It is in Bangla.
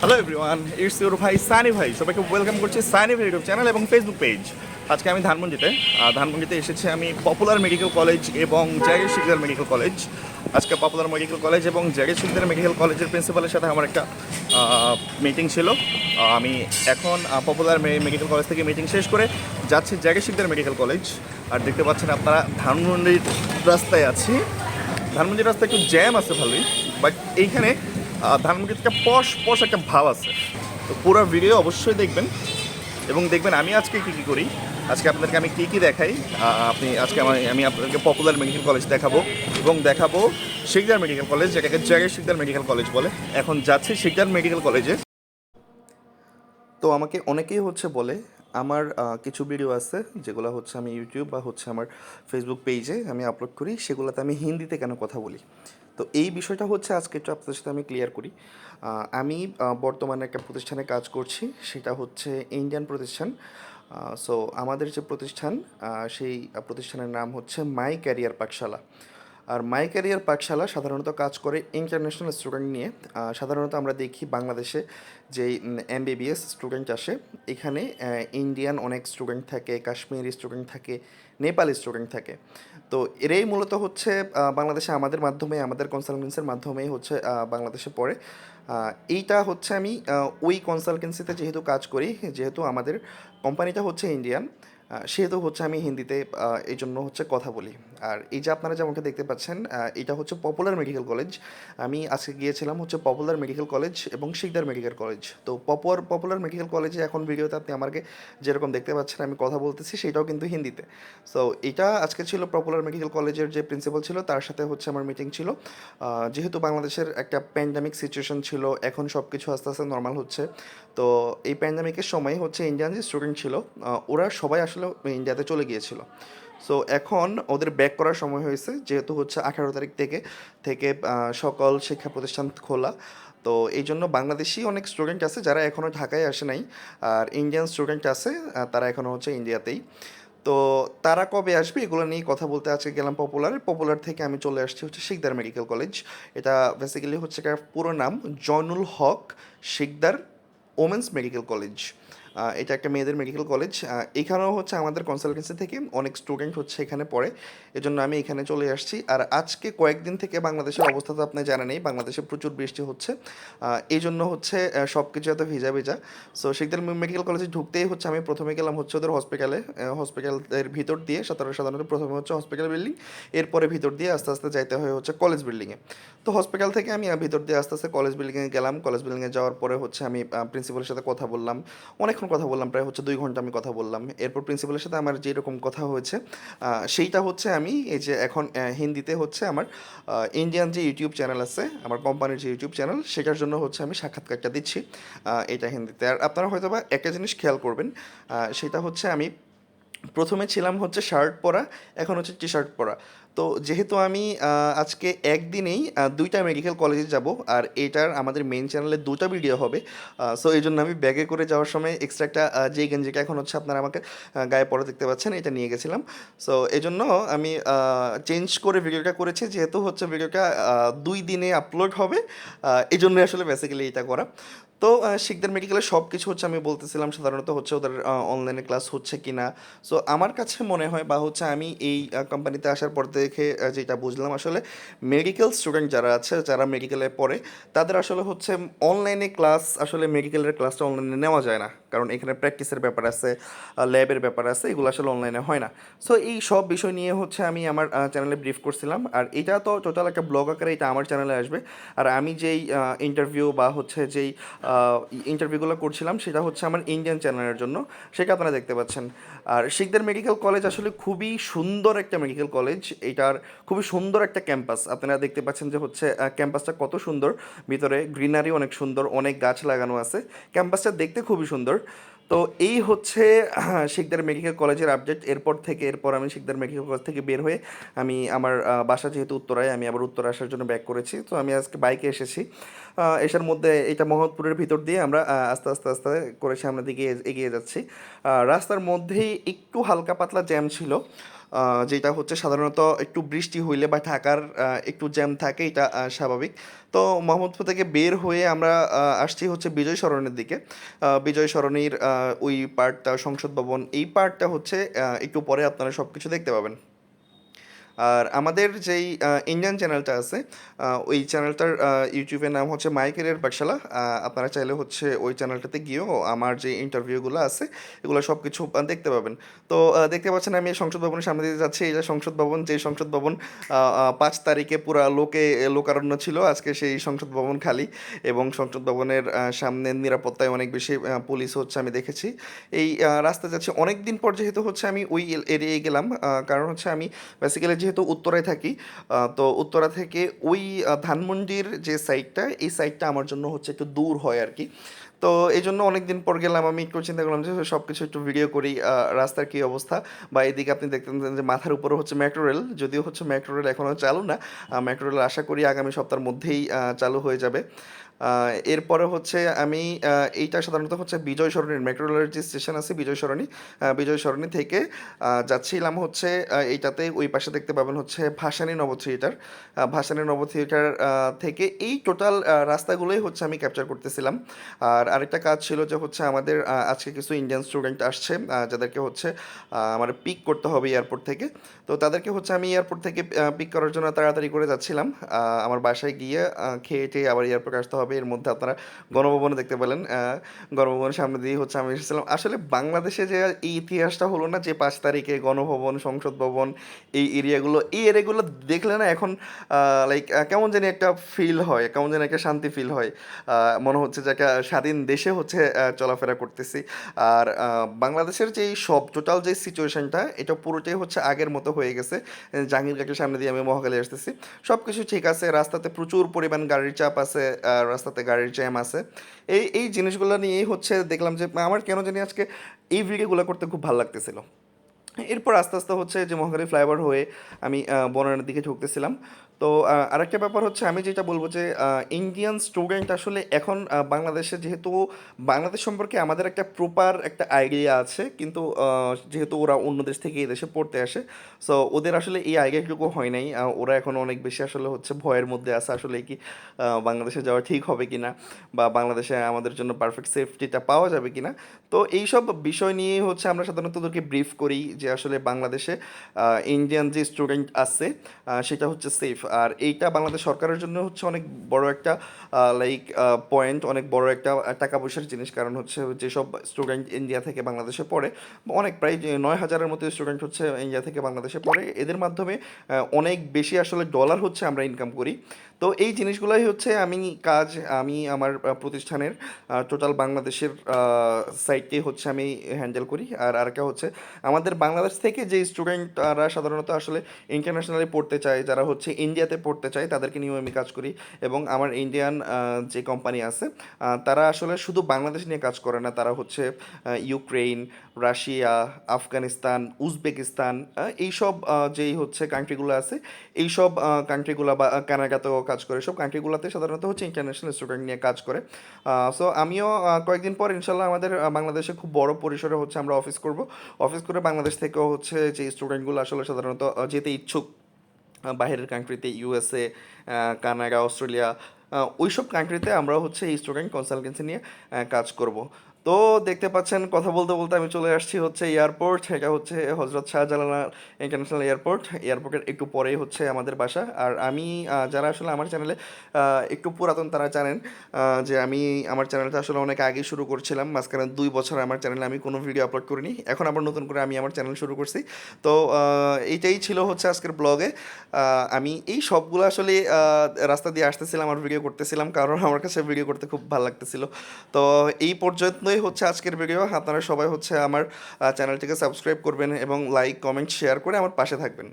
হ্যালো এভরিওয়ান ইটস ইউর ভাই সানি ভাই সবাইকে ওয়েলকাম করছি সানি ভাই ইউটিউব চ্যানেল এবং ফেসবুক পেজ আজকে আমি ধানমন্ডিতে ধানমন্ডিতে এসেছি আমি পপুলার মেডিকেল কলেজ এবং জাগির শিকদার মেডিকেল কলেজ আজকে পপুলার মেডিকেল কলেজ এবং জাগির শিকদার মেডিকেল কলেজের প্রিন্সিপালের সাথে আমার একটা মিটিং ছিল। আমি এখন পপুলার মেডিকেল কলেজ থেকে মিটিং শেষ করে যাচ্ছি জাগির শিকদার মেডিকেল কলেজ আর দেখতে পাচ্ছেন আপনারা, ধানমন্ডির রাস্তায় আছি। ধানমন্ডির রাস্তায় একটু জ্যাম আছে ভালোই বাট এইখানে ধানমন্ডি থেকে পশ পশ একটা ভাব আছে। তো পুরো ভিডিও অবশ্যই দেখবেন এবং দেখবেন আমি আজকে কী কী করি? আজকে আপনাদেরকে আমি কী কী দেখাই? আপনি আজকে আমার আমি আপনাদেরকে পপুলার মেডিকেল কলেজ দেখাবো এবং দেখাবো শিকদার মেডিকেল কলেজ যেটাকে জায়গায় শিকদার মেডিকেল কলেজ বলে। এখন যাচ্ছি শিকদার মেডিকেল কলেজে তো আমাকে অনেকেই হচ্ছে বলে, আমার কিছু ভিডিও আছে, যেগুলো হচ্ছে আমি ইউটিউব বা হচ্ছে আমার ফেসবুক পেজে আমি আপলোড করি, সেগুলোতে আমি হিন্দিতে কেন কথা বলি? তো এই বিষয়টা হচ্ছে আজকে একটু আপনাদের সাথে আমি ক্লিয়ার করি। আমি বর্তমানে একটা প্রতিষ্ঠানে কাজ করছি, সেটা হচ্ছে ইন্ডিয়ান প্রতিষ্ঠান। সো আমাদের যে প্রতিষ্ঠান সেই প্রতিষ্ঠানের নাম হচ্ছে my career Pathsala R my career পাঠশালা সাধারণত কাজ করে ইন্টারন্যাশনাল স্টুডেন্ট নিয়ে সাধারণত আমরা দেখি বাংলাদেশে যেই এমবিবিএস স্টুডেন্ট আসে, এখানে ইন্ডিয়ান অনেক স্টুডেন্ট থাকে কাশ্মীরি স্টুডেন্ট থাকে নেপালি স্টুডেন্ট থাকে। তো এরাই মূলত হচ্ছে বাংলাদেশে আমাদের মাধ্যমে, আমাদের কনসালটেন্সির মাধ্যমেই হচ্ছে বাংলাদেশে পড়ে। এইটা হচ্ছে আমি ওই কনসালটেন্সিতে যেহেতু কাজ করি, যেহেতু আমাদের কোম্পানিটা হচ্ছে ইন্ডিয়ান সেহেতু হচ্ছে আমি হিন্দিতে এই জন্য হচ্ছে কথা বলি। আর এই যে আপনারা যেমনটা দেখতে পাচ্ছেন এটা হচ্ছে পপুলার মেডিকেল কলেজ আমি আজকে গিয়েছিলাম হচ্ছে পপুলার মেডিকেল কলেজ এবং শিকদার মেডিকেল কলেজ তো পপুলার পপুলার মেডিকেল কলেজে এখন ভিডিওতে আপনি আমাকে যেরকম দেখতে পাচ্ছেন, আমি কথা বলতেছি, সেটাও কিন্তু হিন্দিতে। সো এটা আজকে ছিল পপুলার মেডিকেল কলেজের যে প্রিন্সিপাল ছিল, তার সাথে হচ্ছে আমার মিটিং ছিল। যেহেতু বাংলাদেশের একটা প্যান্ডামিক সিচুয়েশন ছিল, এখন সব কিছু আস্তে আস্তে নর্মাল হচ্ছে। তো এই প্যান্ডামিকের সময় হচ্ছে ইন্ডিয়ান যে স্টুডেন্ট ছিল ওরা সবাই আসলে ইন্ডিয়াতে চলে গিয়েছিল। সো এখন ওদের ব্যাক করার সময় হয়েছে, যেহেতু হচ্ছে আঠারো তারিখ থেকে থেকে সকল শিক্ষা প্রতিষ্ঠান খোলা। তো এই জন্য বাংলাদেশি অনেক স্টুডেন্ট আছে যারা এখনও ঢাকায় আসে নাই, আর ইন্ডিয়ান স্টুডেন্ট আছে তারা এখনও হচ্ছে ইন্ডিয়াতেই তো তারা কবে আসবে, এগুলো নিয়ে কথা বলতে আজকে গেলাম পপুলার পপুলার থেকে আমি চলে আসছি হচ্ছে শিকদার মেডিকেল কলেজ এটা বেসিক্যালি হচ্ছে পুরো নাম, Zainul Haque Sikder women's medical college এটা একটা মেয়েদের মেডিকেল কলেজ এখানেও হচ্ছে আমাদের কনসালটেন্সি থেকে অনেক স্টুডেন্ট হচ্ছে এখানে পড়ে। এজন্য আমি এখানে চলে আসছি। আর আজকে কয়েকদিন থেকে বাংলাদেশের অবস্থা তো আপনি জানেনই, বাংলাদেশে প্রচুর বৃষ্টি হচ্ছে। এই জন্য হচ্ছে সব কিছু এত ভিজা ভিজা। সো শিকদার মেডিকেল কলেজে ঢুকতেই হচ্ছে, আমি প্রথমে গেলাম হচ্ছে ওদের হসপিটালে হসপিটালের ভিতর দিয়ে সাধারণত সাধারণত প্রথমে হচ্ছে হসপিটাল বিল্ডিং এরপরে ভিতর দিয়ে আস্তে আস্তে যাইতে হয় হচ্ছে কলেজ বিল্ডিংয়ে তো হসপিটাল থেকে আমি ভিতর দিয়ে আস্তে আস্তে কলেজ বিল্ডিংয়ে গেলাম। কলেজ বিল্ডিংয়ে যাওয়ার পরে হচ্ছে আমি প্রিন্সিপালের সাথে কথা বললাম। অনেকক্ষণ কথা বললাম, প্রায় হচ্ছে দুই ঘণ্টা আমি কথা বললাম। এরপর প্রিন্সিপালের সাথে আমার যেরকম কথা হয়েছে সেইটা হচ্ছে আমি এই যে এখন হিন্দিতে হচ্ছে আমার ইন্ডিয়ান যে ইউটিউব চ্যানেল আছে, আমার কোম্পানির যে ইউটিউব চ্যানেল সেটার জন্য হচ্ছে আমি সাক্ষাৎকারটা দিচ্ছি এটা হিন্দিতে। আর আপনারা হয়তো বা একটা জিনিস খেয়াল করবেন সেটা হচ্ছে আমি প্রথমে ছিলাম হচ্ছে শার্ট পরা, এখন হচ্ছে টি শার্ট পরা। তো যেহেতু আমি আজকে একদিনেই দুইটা মেডিকেল কলেজে যাব, আর এটার আমাদের মেন চ্যানেলে দুটো ভিডিও হবে সো এই জন্য আমি ব্যাগে করে যাওয়ার সময় এক্সট্রা একটা যে গেঞ্জিটা এখন হচ্ছে আপনারা আমাকে গায়ে পরে দেখতে পাচ্ছেন, এটা নিয়ে গেছিলাম। সো এই জন্য আমি চেঞ্জ করে ভিডিওটা করেছি, যেহেতু হচ্ছে ভিডিওটা দুই দিনে আপলোড হবে এই জন্যই আসলে বেসিক্যালি এটা করা। তো শিকদার মেডিকেলের সব কিছু হচ্ছে আমি বলতেছিলাম, সাধারণত হচ্ছে ওদের অনলাইনে ক্লাস হচ্ছে কি না সো আমার কাছে মনে হয় বা হচ্ছে আমি এই কোম্পানিতে আসার পর দেখে যেটা বুঝলাম আসলে মেডিকেল স্টুডেন্ট যারা আছে, যারা মেডিকেলে পড়ে, তাদের আসলে হচ্ছে অনলাইনে ক্লাস আসলে মেডিকেলের ক্লাসটা অনলাইনে নেওয়া যায় না। কারণ এখানে প্র্যাকটিসের ব্যাপার আছে ল্যাবের ব্যাপার আছে, এগুলো আসলে অনলাইনে হয় না। সো এই সব বিষয় নিয়ে হচ্ছে আমি আমার চ্যানেলে ব্রিফ করছিলাম। আর এটা তো টোটাল একটা ব্লগ আকারে এটা আমার চ্যানেলে আসবে। আর আমি যেই ইন্টারভিউ বা হচ্ছে যেই ইন্টারভিউগুলো করছিলাম, সেটা হচ্ছে আমার ইন্ডিয়ান চ্যানেলের জন্য। সেটা আপনারা দেখতে পাচ্ছেন। আর শিখদের মেডিকেল কলেজ আসলে খুবই সুন্দর একটা মেডিকেল কলেজ এটার খুবই সুন্দর একটা ক্যাম্পাস আপনারা দেখতে পাচ্ছেন যে হচ্ছে ক্যাম্পাসটা কত সুন্দর। ভিতরে গ্রিনারি অনেক সুন্দর, অনেক গাছ লাগানো আছে। ক্যাম্পাসটা দেখতে খুবই সুন্দর। তো এই হচ্ছে শিকদার মেডিকেল কলেজের আপডেট এরপর থেকে, এরপর আমি শিকদার মেডিকেল কলেজ থেকে বের হয়ে আমি আমার বাসা যেহেতু উত্তরায়, আমি আবার উত্তর আসার জন্য ব্যাক করেছি। তো আমি আজকে বাইকে এসেছি। এসার মধ্যে এটা মোহাম্মদপুরের ভিতর দিয়ে আমরা আস্তে আস্তে আস্তে করে সামনের দিকে এগিয়ে যাচ্ছি। রাস্তার মধ্যেই একটু হালকা পাতলা জ্যাম ছিল। যেটা হচ্ছে সাধারণত একটু বৃষ্টি হইলে বা ঢাকার একটু জ্যাম থাকে, এটা স্বাভাবিক। তো মোহাম্মদপুর থেকে বের হয়ে আমরা আসছি হচ্ছে বিজয় সরণের দিকে। বিজয় সরণির ওই পার্টটা সংসদ ভবন, এই পার্টটা হচ্ছে একটু পরে আপনারা সব কিছু দেখতে পাবেন। আর আমাদের যেই ইন্ডিয়ান চ্যানেলটা আছে ওই চ্যানেলটার ইউটিউবের নাম হচ্ছে মাই ক্যারিয়ার পাঠশালা আপনারা চাইলে হচ্ছে ওই চ্যানেলটাতে গিয়েও আমার যে ইন্টারভিউগুলো আছে, এগুলো সব কিছু দেখতে পাবেন। তো দেখতে পাচ্ছেন আমি সংসদ ভবনের সামনে দিয়ে যাচ্ছি, এই যে সংসদ ভবন যে সংসদ ভবন পাঁচ তারিখে পুরা লোকে, লোকারণ্য ছিল, আজকে সেই সংসদ ভবন খালি এবং সংসদ ভবনের সামনে নিরাপত্তায় অনেক বেশি পুলিশ হচ্ছে আমি দেখেছি। এই রাস্তা যাচ্ছে অনেক দিন পর যেহেতু হচ্ছে আমি ওই এরিয়ায় গেলাম কারণ হচ্ছে আমি বেসিক্যালি যেহেতু উত্তরায় থাকি তো উত্তরা থেকে ওই ধানমন্ডির যে সাইডটা এই সাইডটা আমার জন্য হচ্ছে একটু দূর হয় আর কি। তো এই জন্য অনেক দিন পর গেলাম, আমি একটু চিন্তা করলাম যে সব কিছু একটু ভিডিও করি রাস্তার কী অবস্থা? বা এদিকে আপনি দেখতেন যে মাথার উপরে হচ্ছে মেট্রো রেল যদিও হচ্ছে মেট্রো রেল এখনও চালু না মেট্রো রেল আশা করি আগামী সপ্তাহের মধ্যেই চালু হয়ে যাবে। এরপরে হচ্ছে আমি এইটা সাধারণত হচ্ছে বিজয় সরণির মেট্রো রেলের যে স্টেশন আছে বিজয় সরণি বিজয় সরণি থেকে যাচ্ছিলাম হচ্ছে এইটাতে ওই পাশে দেখতে পাবেন হচ্ছে ভাসানী নব থিয়েটার ভাসানী নব থিয়েটার থেকে এই টোটাল রাস্তাগুলোই হচ্ছে আমি ক্যাপচার করতেছিলাম। আর আরেকটা কাজ ছিল যে হচ্ছে আমাদের আজকে কিছু ইন্ডিয়ান স্টুডেন্ট আসছে যাদেরকে হচ্ছে আমার পিক করতে হবে এয়ারপোর্ট থেকে। তো তাদেরকে হচ্ছে আমি এয়ারপোর্ট থেকে পিক করার জন্য তাড়াতাড়ি করে যাচ্ছিলাম। আমার বাসায় গিয়ে খেয়ে টেয়ে আবার এয়ারপোর্টে আসতে হবে। এর মধ্যে আপনারা গণভবনে দেখতে পেলেন গণভবনের সামনে দিয়ে হচ্ছে আমি এসেছিলাম। আসলে বাংলাদেশে যে এই ইতিহাসটা হলো না যে পাঁচ তারিখে গণভবন, সংসদ ভবন, এই এরিয়াগুলো এই এরিয়াগুলো দেখলে না এখন লাইক কেমন জানি একটা ফিল হয়, কেমন জানি একটা শান্তি ফিল হয়। মনে হচ্ছে যে একটা স্বাধীন দেশে হচ্ছে চলাফেরা করতেছি। আর বাংলাদেশের যে সব টোটাল যে সিচুয়েশনটা এটা পুরোটাই হচ্ছে আগের মতো হয়ে গেছে। জাহাঙ্গীরঘাটের সামনে দিয়ে আমি মহাকালী আসতেছি। সব কিছু ঠিক আছে, রাস্তাতে প্রচুর পরিমাণ গাড়ির চাপ আছে রাস্তাতে গাড়ির জ্যাম আছে। এই এই জিনিসগুলো নিয়েই হচ্ছে দেখলাম যে, আমার কেন জানি আজকে এই ভিডিওগুলো করতে খুব ভালো লাগতেছিল। এরপর আস্তে আস্তে হচ্ছে যে মহাখালী ফ্লাইওভার হয়ে আমি বনানীর দিকে ঢুকতেছিলাম তো আরেকটা ব্যাপার হচ্ছে আমি যেটা বলব যে ইন্ডিয়ান স্টুডেন্ট আসলে এখন বাংলাদেশে যেহেতু, বাংলাদেশ সম্পর্কে আমাদের একটা প্রপার একটা আইডিয়া আছে, কিন্তু যেহেতু ওরা অন্য দেশ থেকে এই দেশে পড়তে আসে সো ওদের আসলে এই আইডিয়াটুকু হয় নাই ওরা এখন অনেক বেশি আসলে হচ্ছে ভয়ের মধ্যে আছে আসলে কি বাংলাদেশে যাওয়া ঠিক হবে কি না বা বাংলাদেশে আমাদের জন্য পারফেক্ট সেফটিটা পাওয়া যাবে কি না তো এইসব বিষয় নিয়েই হচ্ছে আমরা সাধারণত ওদেরকে ব্রিফ করি যে আসলে বাংলাদেশে ইন্ডিয়ান যে স্টুডেন্ট আছে সেটা হচ্ছে সেফ আর এইটা বাংলাদেশ সরকারের জন্য হচ্ছে অনেক বড় একটা লাইক পয়েন্ট অনেক বড় একটা টাকা পয়সার জিনিস। কারণ হচ্ছে যেসব স্টুডেন্ট ইন্ডিয়া থেকে বাংলাদেশে পড়ে, অনেক প্রায় নয় হাজারের মতো স্টুডেন্ট হচ্ছে ইন্ডিয়া থেকে বাংলাদেশে পড়ে। এদের মাধ্যমে অনেক বেশি আসলে ডলার হচ্ছে আমরা ইনকাম করি। তো এই জিনিসগুলোই হচ্ছে আমি কাজ, আমি আমার প্রতিষ্ঠানের টোটাল বাংলাদেশের সাইটকে হচ্ছে আমি হ্যান্ডেল করি। আর আরেকটা হচ্ছে আমাদের বাংলাদেশ থেকে যে স্টুডেন্টরা সাধারণত আসলে ইন্টারন্যাশনালি পড়তে চায়, যারা হচ্ছে ইন্ডিয়াতে পড়তে চায়, তাদেরকে নিয়েও আমি কাজ করি। এবং আমার ইন্ডিয়ান যে কোম্পানি আছে তারা আসলে শুধু বাংলাদেশ নিয়ে কাজ করে না, তারা হচ্ছে ইউক্রেন রাশিয়া আফগানিস্তান উজবেকিস্তান এইসব যেই হচ্ছে কান্ট্রিগুলো আছে, এইসব কান্ট্রিগুলো বা কানাডাতেও কাজ করে। সব কান্ট্রিগুলোতে সাধারণত হচ্ছে ইন্টারন্যাশনাল স্টুডেন্ট নিয়ে কাজ করে। সো আমিও কয়েকদিন পর ইনশাল্লাহ আমাদের বাংলাদেশে খুব বড় পরিসরে হচ্ছে আমরা অফিস করব। অফিস করে বাংলাদেশ থেকেও হচ্ছে যে স্টুডেন্টগুলো আসলে সাধারণত যেতে ইচ্ছুক বাইরের কান্ট্রিতে ইউএসএ কানাডা, অস্ট্রেলিয়া ওই সব কান্ট্রিতে আমরা হচ্ছে এই স্টুডেন্ট কনসালটেন্সি নিয়ে কাজ করব। তো দেখতে পাচ্ছেন, কথা বলতে বলতে আমি চলে আসছি হচ্ছে এয়ারপোর্ট। এটা হচ্ছে হজরত শাহজালাল ইন্টারন্যাশনাল এয়ারপোর্ট। এয়ারপোর্টের একটু পরেই হচ্ছে আমাদের বাসা। আর আমি যারা আসলে আমার চ্যানেলে একটু পুরাতন তারা জানেন যে আমি আমার চ্যানেলটা আসলে অনেক আগে শুরু করছিলাম। মাঝখানে দুই বছর আমার চ্যানেলে আমি কোনো ভিডিও আপলোড করিনি। এখন আবার নতুন করে আমি আমার চ্যানেল শুরু করছি। তো এইটাই ছিল হচ্ছে আজকের ব্লগে। আমি এই সবগুলো আসলে রাস্তা দিয়ে আসতেছিলাম আর ভিডিও করতেছিলাম কারণ আমার কাছে ভিডিও করতে খুব ভালো লাগতেছিল। তো এই পর্যন্তই হচ্ছে আজকের ভিডিও আপনারা সবাই হচ্ছে আমার চ্যানেলটিকে সাবস্ক্রাইব করবেন এবং লাইক কমেন্ট শেয়ার করে আমার পাশে থাকবেন।